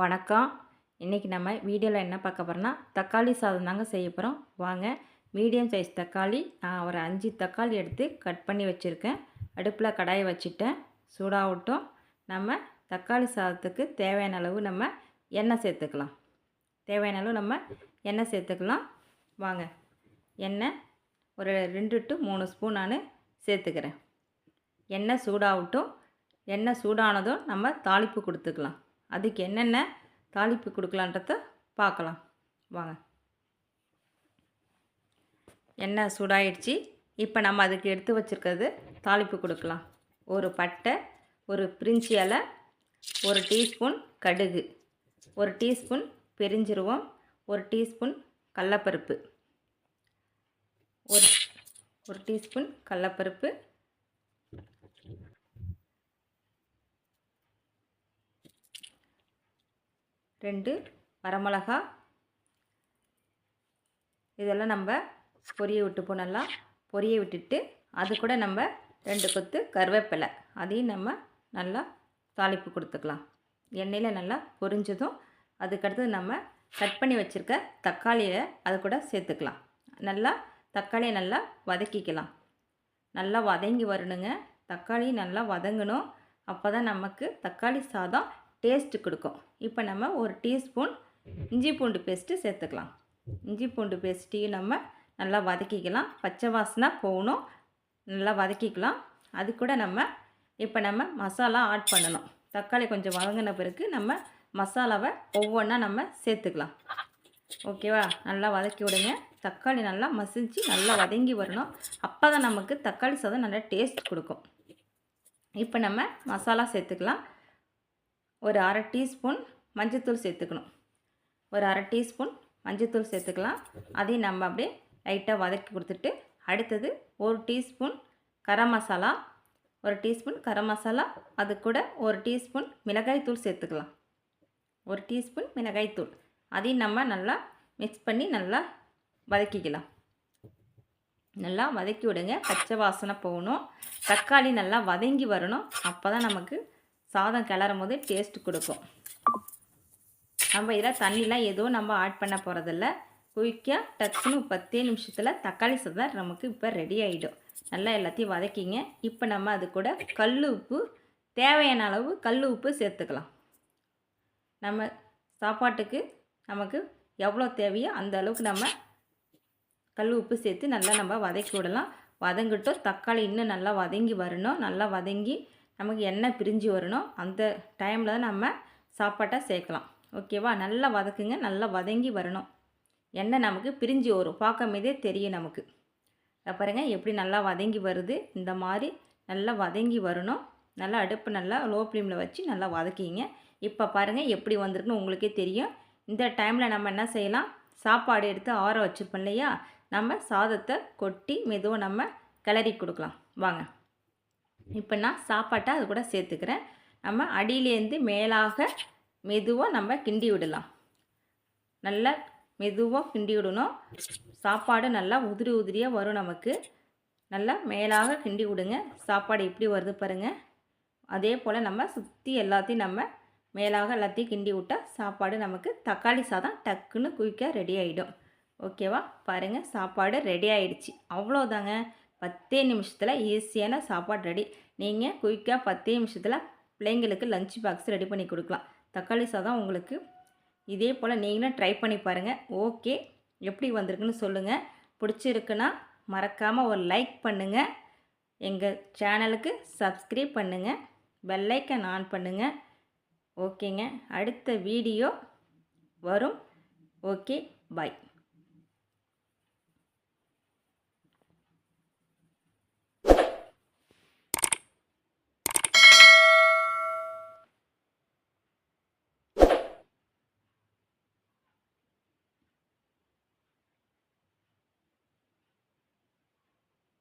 வணக்கம். இன்றைக்கி நம்ம வீடியோவில் என்ன பார்க்க போகிறோன்னா தக்காளி சாதம் தாங்க செய்ய போகிறோம் வாங்க மீடியம் சைஸ் தக்காளி. நான் ஒரு அஞ்சு தக்காளி எடுத்து கட் பண்ணி வச்சுருக்கேன். அடுப்பில் கடாயை வச்சுட்டேன். சூடாகட்டும். நம்ம தக்காளி சாதத்துக்கு தேவையான அளவு நம்ம எண்ணெய் சேர்த்துக்கலாம். தேவையான அளவு நம்ம எண்ணெய் சேர்த்துக்கலாம். வாங்க எண்ணெய் ஒரு ரெண்டு டு மூணு ஸ்பூன் நான் சேர்த்துக்கிறேன். எண்ணெய் சூடாகட்டும். எண்ணெய் சூடானதும் நம்ம தாளிப்பு கொடுத்துக்கலாம். அதுக்கு என்னென்ன தாளிப்பு கொடுக்கலான்றத பார்க்கலாம். வாங்க. எண்ணெய் சூடாயிடுச்சு. இப்போ நம்ம அதுக்கு எடுத்து வச்சுருக்கிறது தாளிப்பு கொடுக்கலாம். ஒரு பட்டை ஒரு பிரிஞ்சி இலை ஒரு டீஸ்பூன் கடுகு ஒரு டீஸ்பூன் பெரிஞ்சிருவோம் ஒரு டீஸ்பூன் கடலப்பருப்பு ஒரு ஒரு டீஸ்பூன் கடலப்பருப்பு ரெண்டு வரமிளகா. இதெல்லாம் நம்ம பொரிய விட்டுப்போம் நல்லா பொரிய விட்டுட்டு அது கூட நம்ம ரெண்டு கொத்து கருவேப்பிலை. அதையும் நம்ம நல்லா தாளிப்பு கொடுத்துக்கலாம். எண்ணெயில் நல்லா பொரிஞ்சதும் அதுக்கடுத்தது நம்ம கட் பண்ணி வச்சுருக்க தக்காளியை அது கூட சேர்த்துக்கலாம். நல்லா தக்காளியை நல்லா வதக்கிக்கலாம். நல்லா வதங்கி வரணுங்க. தக்காளி நல்லா வதங்கணும். அப்போ தான் நமக்கு தக்காளி சாதம் டேஸ்ட்டு கொடுக்கும். இப்போ நம்ம ஒரு டீஸ்பூன் இஞ்சி பூண்டு பேஸ்ட்டு சேர்த்துக்கலாம். இஞ்சி பூண்டு பேஸ்ட்டையும் நம்ம நல்லா வதக்கிக்கலாம். பச்சை வாசனை போகணும். நல்லா வதக்கிக்கலாம். அது கூட நம்ம இப்போ நம்ம மசாலா ஆட் பண்ணணும். தக்காளி கொஞ்சம் வதங்கின பிறகு நம்ம மசாலாவை ஒவ்வொன்றா நம்ம சேர்த்துக்கலாம். ஓகேவா? நல்லா வதக்கி விடுங்க. தக்காளி நல்லா மசிஞ்சு நல்லா வதங்கி வரணும். அப்போ தான் நமக்கு தக்காளி சாதம் நல்லா டேஸ்ட் கொடுக்கும். இப்போ நம்ம மசாலா சேர்த்துக்கலாம். ஒரு அரை டீஸ்பூன் மஞ்சத்தூள் சேர்த்துக்கணும். ஒரு அரை டீஸ்பூன் மஞ்சத்தூள் சேர்த்துக்கலாம். அதையும் நம்ம அப்படியே லைட்டாக வதக்கி கொடுத்துட்டு அடுத்தது ஒரு டீஸ்பூன் கரம் மசாலா ஒரு டீஸ்பூன் கரம் மசாலா அது கூட ஒரு டீஸ்பூன் மிளகாய்த்தூள் சேர்த்துக்கலாம். ஒரு டீஸ்பூன் மிளகாய்த்தூள் அதையும் நம்ம நல்லா மிக்ஸ் பண்ணி நல்லா வதக்கிக்கலாம். நல்லா வதக்கி விடுங்க. பச்சை வாசனை போகணும். தக்காளி நல்லா வதங்கி வரணும். அப்போ தான் நமக்கு சாதம் கிளறும் போது டேஸ்ட் கொடுக்கும். நம்ம இதில் தண்ணிலாம் எதுவும் நம்ம ஆட் பண்ண போகிறதில்ல குயிக்காக டக்குன்னு பத்தே நிமிஷத்தில் தக்காளி சாதம் நமக்கு இப்போ ரெடி ஆகிடும் நல்லா எல்லாத்தையும் வதக்கிங்க. இப்போ நம்ம அது கூட கல் உப்பு தேவையான அளவு கல் உப்பு சேர்த்துக்கலாம். நம்ம சாப்பாட்டுக்கு நமக்கு எவ்வளோ தேவையோ அந்த அளவுக்கு நம்ம கல் உப்பு சேர்த்து நல்லா நம்ம வதக்கி விடலாம். வதங்கிட்டோம். தக்காளி இன்னும் நல்லா வதங்கி வரணும். நல்லா வதங்கி நமக்கு எண்ணெய் பிரிஞ்சு வரணும் அந்த டைமில் தான் நம்ம சாப்பாட்டை சேர்க்கலாம். ஓகேவா நல்லா வதக்குங்க. நல்லா வதங்கி வரணும். எண்ணெய் நமக்கு பிரிஞ்சு வரும். பார்க்கும் போதே தெரியும் நமக்கு. பாருங்கள் எப்படி நல்லா வதங்கி வருது? இந்த மாதிரி நல்லா வதங்கி வரணும். நல்லா அடுப்பு நல்லா லோ ஃப்ளேமில் வச்சு நல்லா வதக்கிங்க. இப்போ பாருங்கள் எப்படி வந்திருக்குன்னு உங்களுக்கே தெரியும். இந்த டைமில் நம்ம என்ன செய்யலாம்? சாப்பாடு எடுத்து ஆற வச்சுருப்போம் இல்லையா? நம்ம சாதத்தை கொட்டி மெதுவாக நம்ம கிளறி கொடுக்கலாம். வாங்க. இப்போ நான் சாப்பாட்டை அது கூட சேர்த்துக்கிறேன். நம்ம அடியிலேருந்து மேலாக மெதுவாக நம்ம கிண்டி விடலாம். நல்லா மெதுவாக கிண்டி விடணும். சாப்பாடு நல்லா உதிரி உதிரியாக வரும் நமக்கு. நல்லா மேலாக கிண்டி விடுங்க. சாப்பாடு எப்படி வருது பாருங்கள் அதே போல் நம்ம சுற்றி எல்லாத்தையும் நம்ம மேலாக எல்லாத்தையும் கிண்டி விட்டால் சாப்பாடு நமக்கு தக்காளி சாதம் டக்குன்னு குயிக்காக ரெடி ஆகிடும் ஓகேவா? பாருங்கள் சாப்பாடு ரெடி ஆகிடுச்சு அவ்வளோதாங்க பத்தே நிமிஷத்தில் ஈஸியான சாப்பாடு ரெடி. நீங்கள் குயிக்காக பத்தே நிமிஷத்தில் பிள்ளைங்களுக்கு லஞ்ச் பாக்ஸ் ரெடி பண்ணி கொடுக்கலாம். தக்காளி சாதம் உங்களுக்கு இதே போல் நீங்களும் ட்ரை பண்ணி பாருங்கள் ஓகே எப்படி வந்திருக்குன்னு சொல்லுங்கள் பிடிச்சிருக்குன்னா மறக்காமல் ஒரு லைக் பண்ணுங்கள் எங்கள் சேனலுக்கு சப்ஸ்கிரைப் பண்ணுங்கள் பெல்லைக்கன் ஆன் பண்ணுங்கள் ஓகேங்க அடுத்த வீடியோ வரும். Okay bye